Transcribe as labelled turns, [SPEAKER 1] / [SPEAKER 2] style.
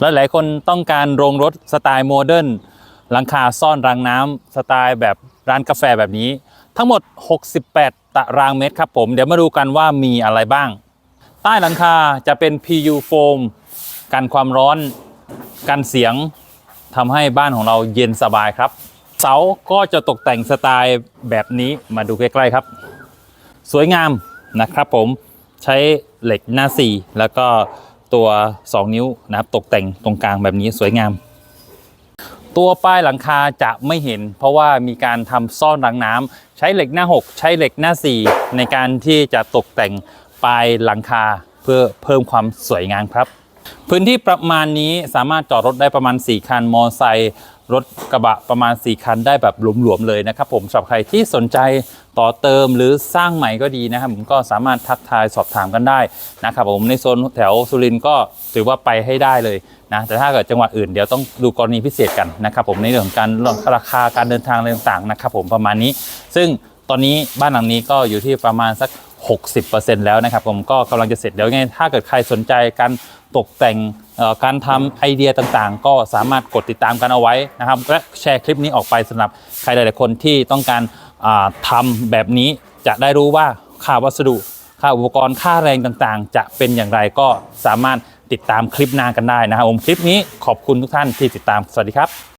[SPEAKER 1] และหลายคนต้องการโรงรถสไตล์โมเดิร์นหลังคาซ่อนรางน้ำสไตล์แบบร้านกาแฟแบบนี้ ทั้งหมด 68 ตารางเมตรครับผมเดี๋ยวมาดูกันว่ามีอะไรบ้าง ใต้หลังคาจะเป็น PU โฟมกันความร้อนกันเสียงทำให้บ้านของเราเย็นสบายครับ เสาก็จะตกแต่งสไตล์แบบนี้มาดูใกล้ๆครับ สวยงามนะครับผมใช้เหล็กหน้า4แล้วก็ ตัว 2 นิ้วนะครับตกแต่งตรงกลางแบบนี้สวยงาม ตัวป้ายหลังคาจะไม่เห็น เพราะว่ามีการทำซ่อนรังน้ำใช้เหล็กหน้า 6 ใช้เหล็กหน้า 4 ในการที่จะตกแต่งปลายหลังคาเพื่อเพิ่มความสวยงามครับ พื้นที่ประมาณนี้สามารถจอดรถได้ประมาณ 4 คันมอไซค์รถกระบะประมาณ 4 คันได้แบบหลวมๆเลยนะครับผมสำหรับใครที่สนใจต่อเติมหรือสร้างใหม่ก็ดีนะครับผมก็สามารถทักทายสอบถามกันได้นะครับผมในโซนแถวสุรินทร์ก็ถือว่าไปให้ได้เลยนะแต่ถ้าเกิดจังหวัดอื่นเดี๋ยวต้องดูกรณีพิเศษกันนะครับผมในเรื่องของการราคาการเดินทางอะไรต่างๆนะครับผมประมาณนี้ ซึ่งตอนนี้บ้านหลังนี้ก็อยู่ที่ประมาณสัก 60%แล้วนะครับผมก็กำลังจะเสร็จเดี๋ยวไงถ้าเกิดใครสนใจการตกแต่งการทำไอเดียต่างๆ ก็สามารถกดติดตามกันเอาไว้นะครับและแชร์คลิปนี้ออกไปสำหรับใครหลายๆคนที่ต้องการทำแบบนี้จะได้รู้ว่าค่าวัสดุ ค่าอุปกรณ์ค่าแรงต่างๆ จะเป็นอย่างไรก็สามารถติดตามคลิปหน้ากันได้นะครับผมคลิปนี้ขอบคุณทุกท่านที่ติดตามสวัสดีครับ